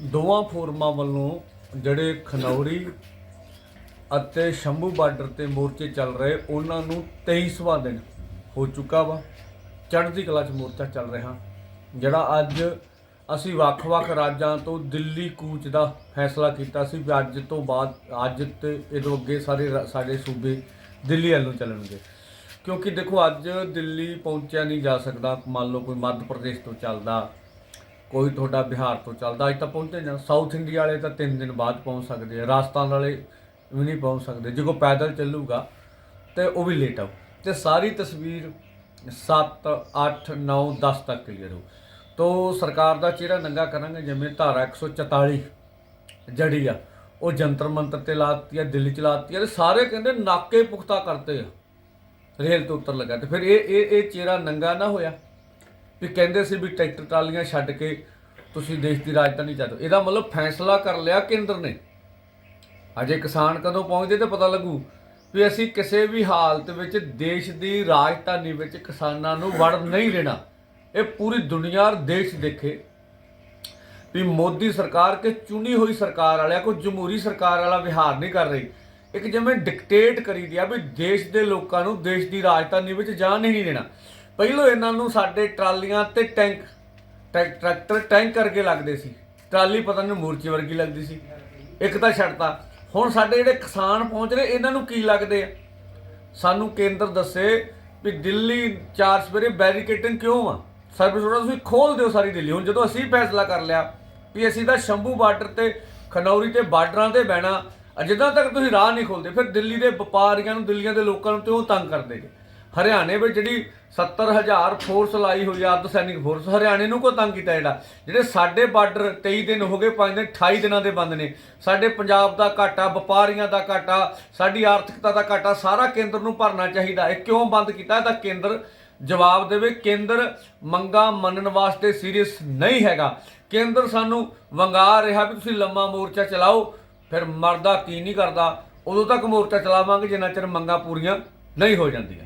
ਦੋਵਾਂ ਫੋਰਮਾਂ ਵੱਲੋਂ ਜਿਹੜੇ ਖਨੌਰੀ ਅਤੇ ਸ਼ੰਭੂ ਬਾਰਡਰ ਤੇ ਮੋਰਚੇ ਚੱਲ ਰਹੇ, ਉਹਨਾਂ ਨੂੰ 23ਵਾਂ ਦਿਨ ਹੋ ਚੁੱਕਾ ਵਾ। ਚੜ੍ਹਦੀ ਕਲਾ 'ਚ ਮੋਰਚਾ ਚੱਲ ਰਿਹਾ। ਜਿਹੜਾ ਅੱਜ ਅਸੀਂ ਵੱਖ-ਵੱਖ ਰਾਜਾਂ ਤੋਂ ਦਿੱਲੀ ਕੂਚ ਦਾ ਫੈਸਲਾ ਕੀਤਾ ਸੀ ਵੀ ਅੱਜ ਤੋਂ ਬਾਅਦ, ਅੱਜ ਤੇ ਇਹਦੋਂ ਅੱਗੇ ਸਾਰੇ ਰਾ- ਸਾਡੇ ਸੂਬੇ ਦਿੱਲੀ ਵੱਲ ਨੂੰ ਚੱਲਣਗੇ। ਕਿਉਂਕਿ ਦੇਖੋ, ਅੱਜ ਦਿੱਲੀ ਪਹੁੰਚਿਆ ਨਹੀਂ ਜਾ ਸਕਦਾ। ਮੰਨ ਲਓ ਕੋਈ ਮੱਧ ਪ੍ਰਦੇਸ਼ ਤੋਂ ਚੱਲਦਾ। ਕੋਈ ਤੁਹਾਡਾ ਬਿਹਾਰ ਤੋਂ ਚੱਲਦਾ, ਅੱਜ ਤਾਂ ਪਹੁੰਚੇ ਨਾ ਸਾਊਥ ਇੰਡੀਆ ਵਾਲੇ ਤਾਂ 3 ਦਿਨ ਬਾਅਦ ਪਹੁੰਚ ਸਕਦੇ ਆ। ਰਾਜਸਥਾਨ ਵਾਲੇ ਵੀ ਨਹੀਂ ਪਹੁੰਚ ਸਕਦੇ। ਜੇ ਕੋਈ ਪੈਦਲ ਚੱਲੂਗਾ, ਤੇ ਉਹ ਵੀ ਲੇਟ ਆਉ ਤੇ ਸਾਰੀ ਤਸਵੀਰ 7 8 9 10 ਤੱਕ ਕਲੀਅਰ ਹੋ। ਤੋ ਸਰਕਾਰ ਦਾ ਚਿਹਰਾ ਨੰਗਾ ਕਰਾਂਗੇ, ਜਿਵੇਂ ਧਾਰਾ 144 ਜੜੀ ਆ, ਉਹ ਜੰਤਰ ਮੰਤਰ ਤੇ ਲਾਤੀ ਆ, ਦਿੱਲੀ ਚ ਲਾਤੀ ਆ, ਤੇ ਸਾਰੇ ਕਹਿੰਦੇ ਨਾਕੇ ਪੁਖਤਾ ਕਰਤੇ ਆ। ਰੇਲ ਤੋਂ ਉੱਤਰ ਲੱਗਾ। ਤੇ ਫਿਰ ਇਹ ਇਹ ਇਹ ਚਿਹਰਾ ਨੰਗਾ ਨਾ ਹੋਇਆ। ਵੀ ਕਹਿੰਦੇ ਸੀ ਵੀ ਟਰੈਕਟਰ ਟਰਾਲੀਆਂ ਛੱਡ ਕੇ ਤੁਸੀਂ ਦੇਸ਼ ਦੀ ਰਾਜਧਾਨੀ ਚਾਹੋ ਇਹਦਾ ਮਤਲਬ ਫੈਸਲਾ ਕਰ ਲਿਆ ਕੇਂਦਰ ਨੇ। ਅਜੇ ਕਿਸਾਨ ਕਦੋਂ ਪਹੁੰਚਦੇ ਤੇ ਪਤਾ ਲੱਗੂ ਵੀ ਅਸੀਂ ਕਿਸੇ ਵੀ ਹਾਲਤ ਵਿੱਚ ਦੇਸ਼ ਦੀ ਰਾਜਧਾਨੀ ਵਿੱਚ ਕਿਸਾਨਾਂ ਨੂੰ ਵੜ ਨਹੀਂ ਦੇਣਾ। ਇਹ ਪੂਰੀ ਦੁਨੀਆ ਦੇਸ਼ ਦੇਖੇ ਵੀ ਮੋਦੀ ਸਰਕਾਰ ਕੇ ਚੁਣੀ ਹੋਈ ਸਰਕਾਰ ਵਾਲਿਆ ਕੋਈ ਜਮਹੂਰੀ ਸਰਕਾਰ ਵਾਲਾ ਵਿਹਾਰ ਨਹੀਂ ਕਰ ਰਹੀ। ਇੱਕ ਜਿਵੇਂ ਡਿਕਟੇਟ ਕਰੀ ਦਿਆ ਵੀ ਦੇਸ਼ ਦੇ ਲੋਕਾਂ ਨੂੰ ਦੇਸ਼ ਦੀ ਰਾਜਧਾਨੀ ਵਿੱਚ ਜਾਣ ਨਹੀਂ ਦੇਣਾ। ਪਹਿਲੋਂ ਇਹਨਾਂ ਨੂੰ ਸਾਡੇ ਟਰਾਲੀਆਂ ਤੇ ਟੈਂਕ ਟਰੈਕ- ਟਰੈਕਟਰ ਟੈਂਕ ਕਰਕੇ ਲੱਗਦੇ ਸੀ। ਟਰਾਲੀ ਪਤਾ ਨਹੀਂ ਮੂਰਚੇ ਵਰਗੀ ਲੱਗਦੀ ਸੀ। ਇੱਕ ਤਾਂ ਛੱਡਤਾ। ਹੁਣ ਸਾਡੇ ਜਿਹੜੇ ਕਿਸਾਨ ਪਹੁੰਚ ਰਹੇ, ਇਹਨਾਂ ਨੂੰ ਕੀ ਲੱਗਦੇ ਆ? ਸਾਨੂੰ ਕੇਂਦਰ ਦੱਸੇ ਵੀ ਦਿੱਲੀ ਚਾਰ ਸਵੇਰੇ ਬੈਰੀਕੇਟਿੰਗ ਕਿਉਂ ਆ? ਸਰਵਿਸ ਰੋਡ ਤੁਸੀਂ ਖੋਲ ਦਿਓ ਸਾਰੀ ਦਿੱਲੀ। ਹੁਣ ਜਦੋਂ ਅਸੀਂ ਫੈਸਲਾ ਕਰ ਲਿਆ ਵੀ ਅਸੀਂ ਤਾਂ ਸ਼ੰਭੂ ਬਾਰਡਰ ਤੇ, ਖਨੌਰੀ ਤੇ ਬਾਰਡਰਾਂ ਤੇ ਬਹਿਣਾ ਜਿੱਦਾਂ ਤੱਕ ਤੁਸੀਂ ਰਾਹ ਨਹੀਂ ਖੋਲਦੇ। ਫਿਰ ਦਿੱਲੀ ਦੇ ਵਪਾਰੀਆਂ ਨੂੰ, ਦਿੱਲੀਆਂ ਦੇ ਲੋਕਾਂ ਨੂੰ ਤੇ ਉਹ ਤੰਗ ਕਰਦੇ ਨੇ ਹਰਿਆਣੇ ਵਿੱਚ ਜਿਹੜੀ 70000 ਫੋਰਸ ਲਾਈ ਹੋਈ ਆ ਅਰਧ ਸੈਨਿਕ ਫੋਰਸ ਹਰਿਆਣੇ ਨੂੰ ਕੋ ਤੰਗ ਕੀਤਾ ਜਿਹੜਾ? ਜਿਹੜੇ ਸਾਡੇ ਬਾਰਡਰ 23 ਦਿਨ ਹੋ ਗਏ 5 ਦਿਨ 28 ਦਿਨਾਂ ਦੇ ਬੰਦ ਨੇ। ਸਾਡੇ ਪੰਜਾਬ ਦਾ ਘਾਟਾ, ਵਪਾਰੀਆਂ ਦਾ ਘਾਟਾ, ਸਾਡੀ ਆਰਥਿਕਤਾ ਦਾ ਘਾਟਾ, ਸਾਰਾ ਕੇਂਦਰ ਨੂੰ ਭਰਨਾ ਚਾਹੀਦਾ। ਇਹ ਕਿਉਂ ਬੰਦ ਕੀਤਾ? ਇਹਦਾ ਕੇਂਦਰ ਜਵਾਬ ਦੇਵੇ, ਕੇਂਦਰ ਮੰਗਾ ਮੰਨਣ ਵਾਸਤੇ ਸੀਰੀਅਸ ਨਹੀਂ ਹੈਗਾ। ਕੇਂਦਰ ਸਾਨੂੰ ਵੰਗਾ ਰਿਹਾ ਵੀ ਤੁਸੀਂ ਲੰਮਾ ਮੋਰਚਾ ਚਲਾਓ, ਫਿਰ ਮਰਦਾ ਕੀ ਨਹੀਂ ਕਰਦਾ। ਉਦੋਂ ਤੱਕ ਮੋਰਚਾ ਚਲਾਵਾਂਗੇ, ਜਿੰਨਾ ਚਿਰ ਮੰਗਾਂ ਪੂਰੀਆਂ ਨਹੀਂ ਹੋ ਜਾਂਦੀਆਂ।